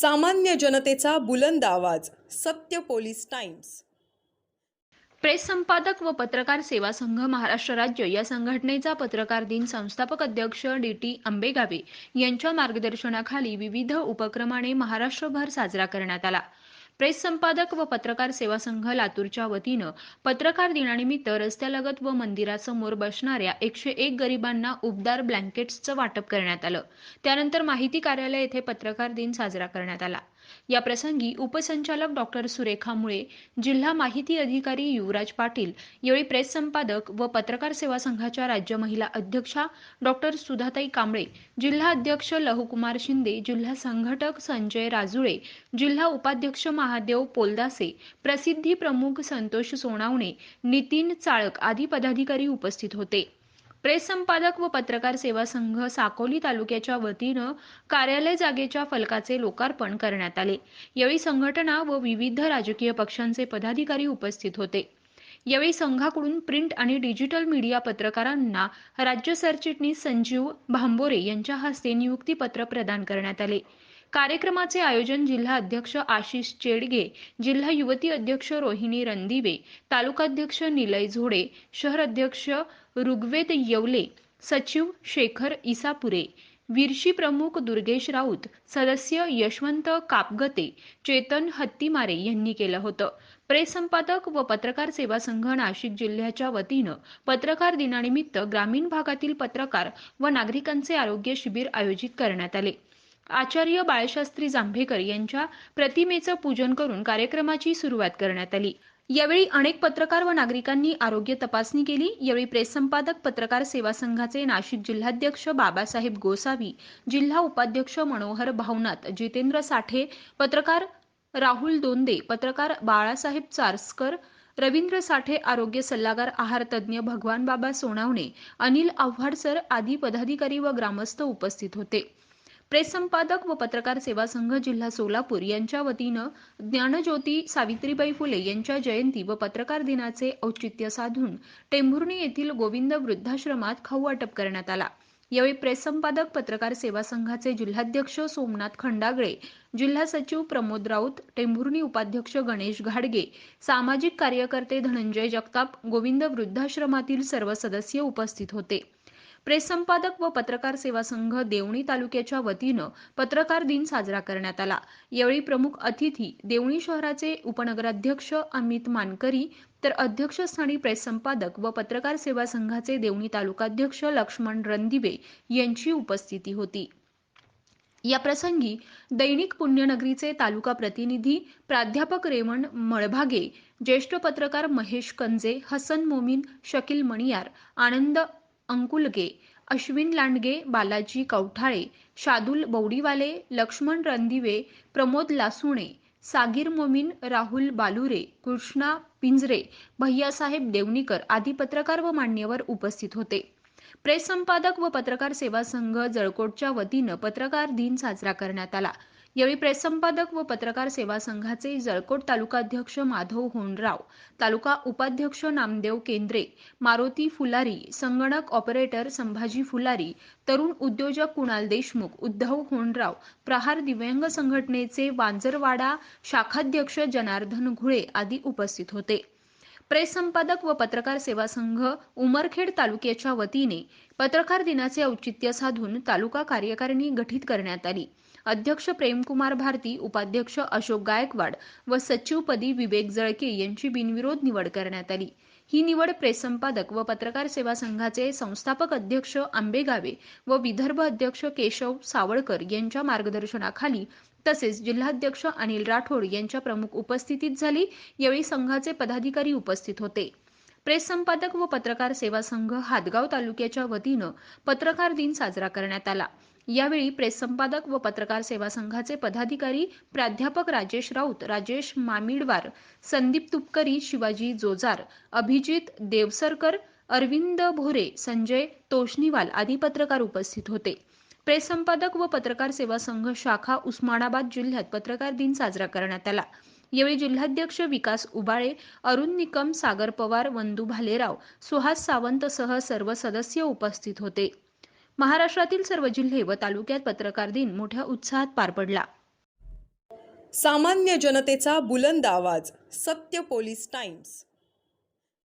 सामान्य जनतेचा बुलंद आवाज सत्य पोलीस टाइम्स. प्रेस संपादक व पत्रकार सेवा संघ महाराष्ट्र राज्य या संघटनेचा पत्रकार दिन संस्थापक अध्यक्ष डी टी आंबेगावे यांच्या मार्गदर्शनाखाली विविध उपक्रमाने महाराष्ट्रभर साजरा करण्यात आला. प्रेस संपादक व पत्रकार सेवा संघ लातूरच्या वतीनं पत्रकार दिनानिमित्त रस्त्यालगत व मंदिरासमोर बसणाऱ्या एकशे एक गरिबांना उबदार ब्लँकेट्सचं वाटप करण्यात आलं. त्यानंतर माहिती कार्यालय येथे पत्रकार दिन साजरा करण्यात आला. या प्रसंगी उपसंचालक डॉक्टर सुरेखा मुळे जिल्हा माहिती अधिकारी युवराज पाटील यावेळी प्रेस संपादक व पत्रकार सेवा संघाच्या राज्य महिला अध्यक्षा डॉक्टर सुधाताई कांबळे जिल्हा अध्यक्ष लहुकुमार शिंदे जिल्हा संघटक संजय राजुळे जिल्हा उपाध्यक्ष महादेव पोलदासे प्रसिद्धी प्रमुख संतोष सोनावणे नितीन चाळक आदी पदाधिकारी उपस्थित होते. प्रेस संपादक व पत्रकार सेवा संघ साकोली तालुक्याच्या वतीनं कार्यालय जागेच्या फलकाचे लोकार्पण करण्यात आले. यावेळी संघटना व विविध राजकीय पक्षांचे पदाधिकारी उपस्थित होते. यावेळी संघाकडून प्रिंट आणि डिजिटल मीडिया पत्रकारांना राज्य सरचिटणीस संजीव भांबोरे यांच्या हस्ते नियुक्तीपत्र प्रदान करण्यात आले. कार्यक्रमाचे आयोजन जिल्हा अध्यक्ष आशिष चेडगे जिल्हा युवती अध्यक्ष रोहिणी रणदिवे तालुकाध्यक्ष निलय झोडे शहर अध्यक्ष ऋग्वेद येवले सचिव शेखर इसापुरे विरशी प्रमुख दुर्गेश राऊत सदस्य यशवंत कापगते चेतन हत्तीमारे यांनी केलं होतं. प्रेस संपादक व पत्रकार सेवा संघ नाशिक जिल्ह्याच्या वतीनं पत्रकार दिनानिमित्त ग्रामीण भागातील पत्रकार व नागरिकांचे आरोग्य शिबिर आयोजित करण्यात आले. आचार्य बाळशास्त्री जांभेकर यांच्या प्रतिमेचं पूजन करून कार्यक्रमाची सुरुवात करण्यात आली. यावेळी अनेक पत्रकार व नागरिकांनी आरोग्य तपासणी केली. यावेळी प्रेस संपादक पत्रकार सेवा संघाचे नाशिक जिल्हाध्यक्ष बाबासाहेब गोसावी जिल्हा उपाध्यक्ष मनोहर भावनाथ जितेंद्र साठे पत्रकार राहुल दोंदे पत्रकार बाळासाहेब चारसकर रवींद्र साठे आरोग्य सल्लागार आहार तज्ज्ञ भगवान बाबा सोनावणे अनिल आव्हाड सर आदी पदाधिकारी व ग्रामस्थ उपस्थित होते. प्रेस संपादक व पत्रकार सेवा संघ जिल्हा सोलापूर यांच्या वतीनं ज्ञानज्योती सावित्रीबाई फुले यांच्या जयंती व पत्रकार दिनाचे औचित्य साधून टेंभुर्णी येथील गोविंद वृद्धाश्रमात खाऊ वाटप करण्यात आला. यावेळी प्रेस संपादक पत्रकार सेवा संघाचे जिल्हाध्यक्ष सोमनाथ खंडागळे जिल्हा सचिव प्रमोद राऊत टेंभुर्णी उपाध्यक्ष गणेश घाडगे सामाजिक कार्यकर्ते धनंजय जगताप गोविंद वृद्धाश्रमातील सर्व सदस्य उपस्थित होते. प्रेस संपादक व पत्रकार सेवा संघ देवणी तालुक्याच्या वतीनं पत्रकार दिन साजरा करण्यात आला. यावेळी प्रमुख अतिथी देवणी शहराचे उपनगराध्यक्ष अमित मानकरी तर अध्यक्षस्थानी प्रेस संपादक व पत्रकार सेवा संघाचे देवणी तालुकाध्यक्ष लक्ष्मण रणदिवे यांची उपस्थिती होती. या प्रसंगी दैनिक पुण्यनगरीचे तालुका प्रतिनिधी प्राध्यापक रेवण मळभागे ज्येष्ठ पत्रकार महेश कंजे हसन मोमीन शकील मणियार आनंद अंकुलगे अश्विन लांडगे बालाजी कवठाळे शादुल बौडीवाले लक्ष्मण रणदिवे प्रमोद लासुणे सागीर मोमीन राहुल बालुरे कृष्णा पिंजरे भैयासाहेब देवणीकर आदी पत्रकार व मान्यवर उपस्थित होते. प्रेस संपादक व पत्रकार सेवा संघ जळकोटच्या वतीनं पत्रकार दिन साजरा करण्यात आला. यावेळी प्रेस संपादक व पत्रकार सेवा संघाचे जळकोट तालुकाध्यक्ष माधव होनराव तालुका उपाध्यक्ष नामदेव केंद्रे मारुती फुलारी संगणक ऑपरेटर संभाजी फुलारी तरुण उद्योजक कुणाल देशमुख उद्धव होनराव प्रहार दिव्यांग संघटनेचे वांजरवाडा शाखाध्यक्ष जनार्दन घुळे आदी उपस्थित होते. प्रेस संपादक व पत्रकार सेवा संघ उमरखेड तालुक्याच्या वतीने पत्रकार दिनाचे औचित्य साधून तालुका कार्यकारिणी गठीत करण्यात आली. अध्यक्ष प्रेमकुमार भारती उपाध्यक्ष अशोक गायकवाड व सचिवपदी विवेक जळके यांची बिनविरोध निवड करण्यात आली. ही निवड प्रेस संपादक व पत्रकार सेवा संघाचे संस्थापक अध्यक्ष आंबेगावे व विदर्भ अध्यक्ष केशव सावळकर यांच्या मार्गदर्शनाखाली तसेच जिल्हाध्यक्ष अनिल राठोड यांच्या प्रमुख उपस्थितीत झाली. यावेळी संघाचे पदाधिकारी उपस्थित होते. प्रेस संपादक व पत्रकार सेवा संघ हादगाव तालुक्याच्या वतीनं पत्रकार दिन साजरा करण्यात आला. यावेळी प्रेस संपादक व पत्रकार सेवा संघाचे पदाधिकारी प्राध्यापक राजेश राऊत राजेश मामिडवार संदीप तुपकरी शिवाजी जोजार अभिजित देवसरकर अरविंद भोरे संजय तोष्णीवाल आदी पत्रकार उपस्थित होते. प्रेस संपादक व पत्रकार सेवा संघ शाखा उस्मानाबाद जिल्ह्यात पत्रकार दिन साजरा करण्यात आला. यावेळी जिल्हाध्यक्ष विकास उबाळे अरुण निकम सागर पवार वंदू भालेराव सुहास सावंतसह सर्व सदस्य उपस्थित होते. महाराष्ट्रातील सर्व जिल्हे व तालुक्यात पत्रकार दिन मोठ्या उत्साहात पार पडला. सामान्य जनतेचा बुलंद आवाज सत्य पोलीस टाइम्स.